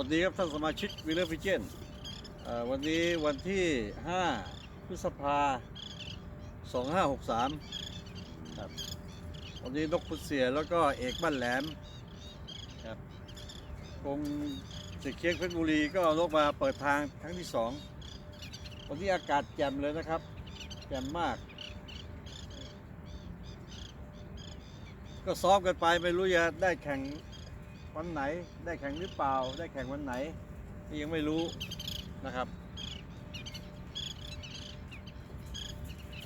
วัสดีครับท่านสมาชิกวิลเลอร์ฟิเจนวันนี้วันที่ 5 พฤษภา 2563 ครับ วันนี้นกพุดเสียแล้วก็เอกบ้านแหลม ครับกงเสียเคียงเพชรบุรีก็เอานกมาเปิดทางครั้งที่สองวันนี้อากาศแจ่มเลยนะครับ แจ่มมาก ก็ซ้อมกันไปไม่รู้จะได้แข่ง วันไหนได้แข่งหรือเปล่า ได้แข่งวันไหนนี่ยังไม่รู้นะครับ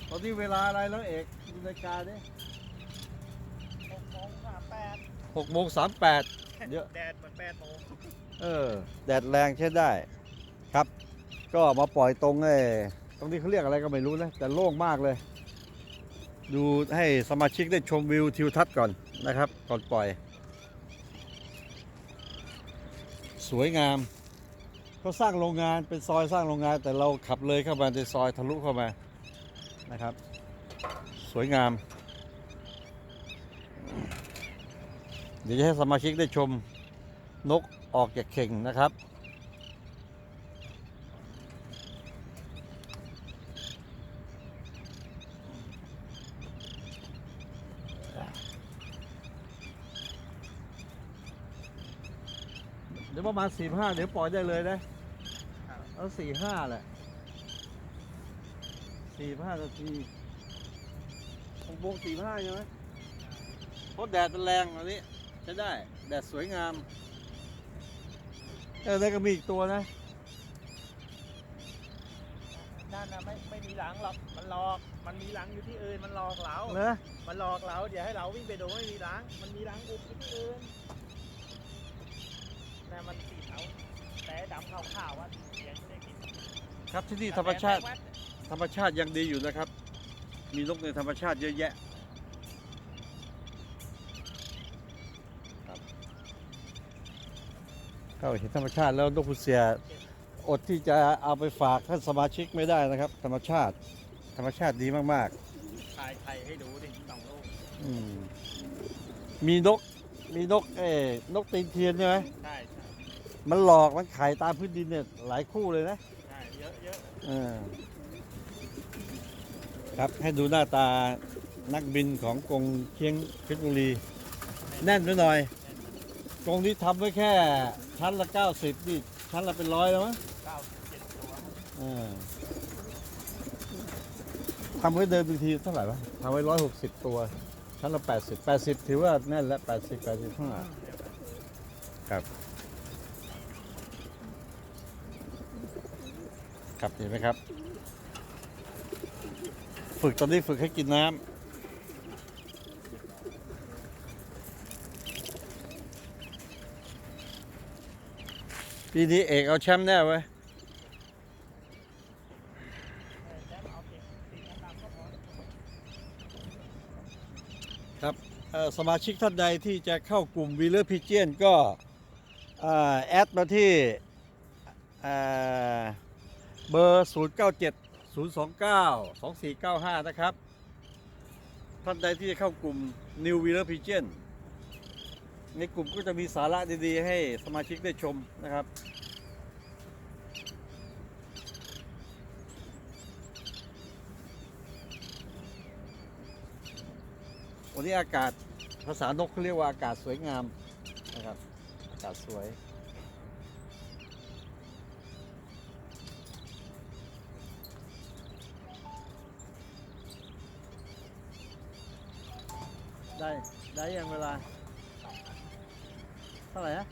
ตอนนี้เวลาอะไรแล้วเอกดูนาฬิกาดิหกโมงสามแปดหกโมงสามแปดเยอะแดดเหมือนแปดโมงเออแดดแรงใช้ได้ครับ ก็มาปล่อยตรงไอ้ตรงนี้เขาเรียกอะไรก็ไม่รู้นะแต่โล่งมากเลย ดูให้สมาชิกได้ชมวิวทิวทัศน์ก่อนนะครับ ก่อนปล่อย สวยงามเขาสร้างโรงงานเป็นซอยสร้างโรงงาน แต่เราขับเลยเข้ามาในซอยทะลุเข้ามานะครับ สวยงาม เดี๋ยวจะให้สมาชิกได้ชมนกออกจากเข่งนะครับ ดี๋ยวประมาณสี่ห้าเดี๋ยวปล่อยได้เลยนะเอาสี่ห้าแหละสี่ห้านาทีหกโมงสี่ห้าใช่ไหมเพราะแดดมันแรงอันนี้ใช้ได้ แดดสวยงามเออแล้วก็มีอีกตัวนะนั่นนะไม่ไม่มีหลังหรอกมันหลอก มันมีหลังอยู่ที่อื่นมันหลอกเราเนอะมันหลอกเราเดี๋ยวให้เราวิ่งไปดูไม่มีหลัง มันมีหลังอุบอยู่ที่อื่น น่ะมันสีเทาแต่ดำขาวๆว่าเสียงไม่ได้กินครับที่นี่ธรรมชาติธรรมชาติยังดีอยู่นะครับ มีนกในธรรมชาติเยอะแยะครับเข้าเห็นธรรมชาติแล้วนกพุเสียอดที่จะเอาไปฝากท่านสมาชิกไม่ได้นะครับ ธรรมชาติ ธรรมชาติดีมากถ่ายไข่ให้ดูดิสองลูกๆอืมมีนกมีนกเอ้นกตีนเทียนใช่ไหมใช่ใช่ มันหลอกมันไข่ตามพื้นดินเนี่ยหลายคู่เลยนะใช่เยอะเยอะเออครับให้ดูหน้าตานักบินของกรงเชียงเพชรบุรี แน่นไปหน่อยกรงนี้ทำไว้แค่ชั้นละ 90 นี่ ชั้นละเป็นร้อยแล้วมั้งเก้าสิบเจ็ดตัวเออทำไว้เดิมบางทีเท่าไหร่วะทำไว้ร้อยหกสิบตัว ชั้นละ 80 80 ถือว่าแน่นแล้ว80 80ข้างหลังครับ ครับเห็นไหมครับ ฝึกตอนนี้ฝึกให้กินน้ำปีนี้เอกเอาแชมป์แน่ไว้ยแล้วเอาเก็บสมาชิกท่านใดที่จะเข้ากลุ่มวีเลอร์พิเจียนก็แอดมาที่ เบอร์ 0 9 7 0 2 9 2 4 9 5 นะครับ ท่านใดที่จะเข้ากลุ่ม New w h e e l e r Pigeon ในกลุ่มก็จะมีสาระดีๆ ให้สมาชิกได้ชมนะครับ วันนี้อากาศภาษานกเขาเรียกว่าอากาศสวยงามนะครับ อากาศสวย ได้ได้ยังเวลาเท่าไหร่นะ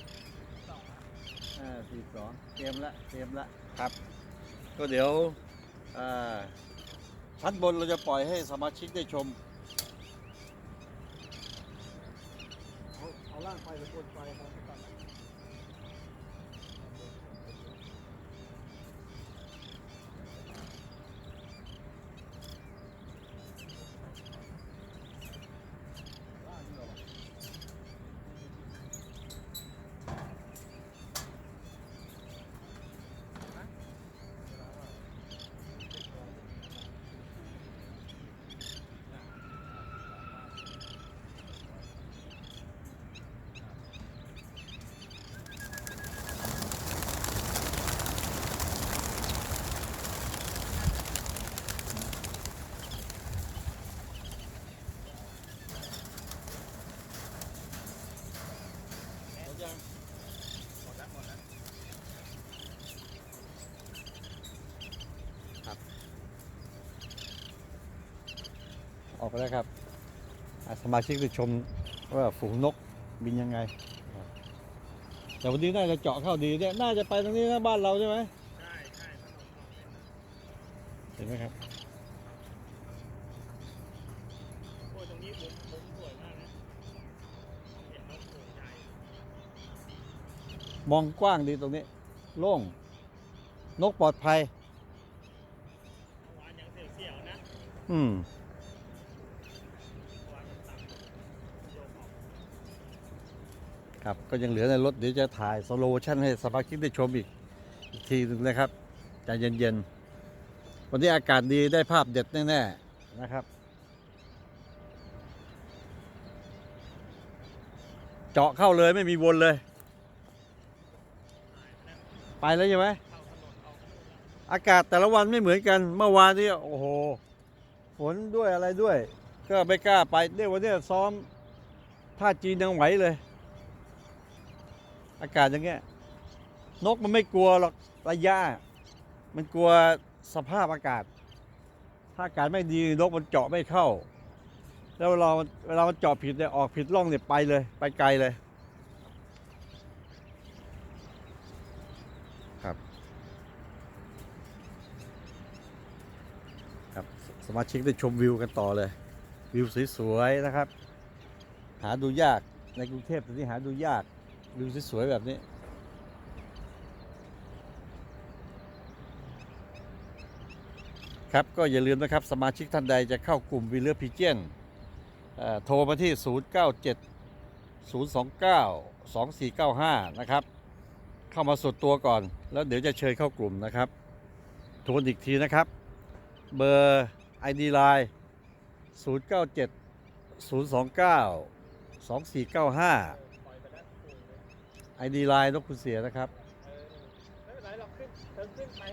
อ่าสี่สองเตรียมละเตรียมละครับ ก็เดี๋ยวอ่าชั้นบนเราจะปล่อยให้สมาชิกได้ชม เอาเอาล่างไฟหรือบนไฟครับ อกไปแล้วครับอะสมาชิกได้ชมว่าฝูงนกบินยังไง แต่วันนี้น่าจะเจาะเข้าดีเนี่ยน่าจะไปตรงนี้นะบ้านเราใช่ไหมใช่ใช่ถนนออกเป็นเห็นไหมครับโอ้ยตรงนี้มุมมุมสวยมากนะเห็นนกตัวใหญ่มองกว้างดีตรงนี้ โล่ง นกปลอดภัยเมื่อวานยังเสียวๆนะ อืม เมื่อวานมันต่ำโยกออก ครับก็ยังเหลือในรถเดี๋ยวจะถ่ายสโลชั่นให้สมาชิกได้ชมอีกอีกทีหนึงนะครับใจเย็นๆ วันนี้อากาศดีได้ภาพเด็ดแน่ๆนะครับ เจาะเข้าเลยไม่มีวนเลย ไปแล้วใช่ไหมออกถนนแล้วอากาศแต่ละวันไม่เหมือนกันเมื่อวานนี้โอ้โหฝนด้วยอะไรด้วย ก็ไม่กล้าไปเนี่ยวันนี้ซ้อมท่าจีนยังไหวเลย อากาศอย่างเงี้ย นกมันไม่กลัวหรอกระยะ มันกลัวสภาพอากาศ ถ้าอากาศไม่ดีนกมันเจาะไม่เข้า แล้วเวลามันเวลามันเจาะผิดเนี่ยออกผิดร่องเนี่ยไปเลย ไปไกลเลยครับ ครับสสมาชิกได้ชมวิวกันต่อเลย วิวสวยๆนะครับ หาดูยากในกรุงเทพตอนนี้หาดูยาก วิวสวยๆแบบนี้ ครับก็อย่าลืมนะครับ สมาชิกท่านใดจะเข้ากลุ่มวีเลอร์พิเจียนโทรมาที่ 097 029 2495 นะครับ เข้ามาสุดตัวก่อน แล้วเดี๋ยวจะเชิญเข้ากลุ่มนะครับทวนอีกทีนะครับ เบอร์ ID Line 097 029 2495 ปล่อยไปแล้ว ไอ้ดีไลน์นกคุณเสียนะครับเออไม่เป็นไรหรอกขึ้นเธอขึ้นไป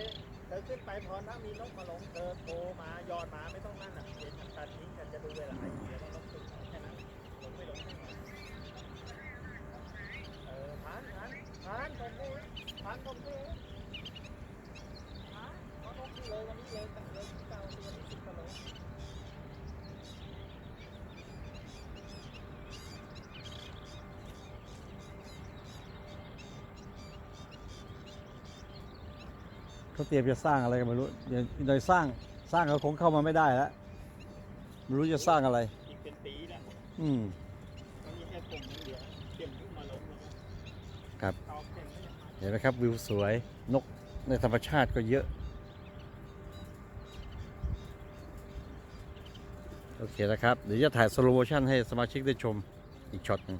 เธอขึ้นไปพอถ้ามีนกมาหลงเธอโทรมายอดมาไม่ต้องนั่นอะเดี๋ยวทำการนี้กันจะดูเวลาให้เดี๋ยวต้องขึ้นแค่นั้นหลงไม่หลงไม่หลงเออผ่านผ่านผ่านตรงนี้ผ่านตรงนี้ผ่านเพราะนกที่เลยวันนี้เลยแต่เลยเก้าตัวนี้สิบกว่าโล เขาเตรียมจะสร้างอะไรกันไม่รู้เดี๋ยวโดยสร้างสร้างเขาคงเข้ามาไม่ได้แล้วไม่รู้จะสร้างอะไรอีกเป็นปีแล้วอืมมันมีแค่ผมอย่างเดียวเตรียมขึ้นมาลงแล้วก็ครับ เอาเต็มไม่ได้เห็นไหมครับวิวสวยนกในธรรมชาติก็เยอะ โอเคนะครับ เดี๋ยวจะถ่ายสโลโมชั่นให้สมาชิกได้ชมอีกช็อตหนึ่ง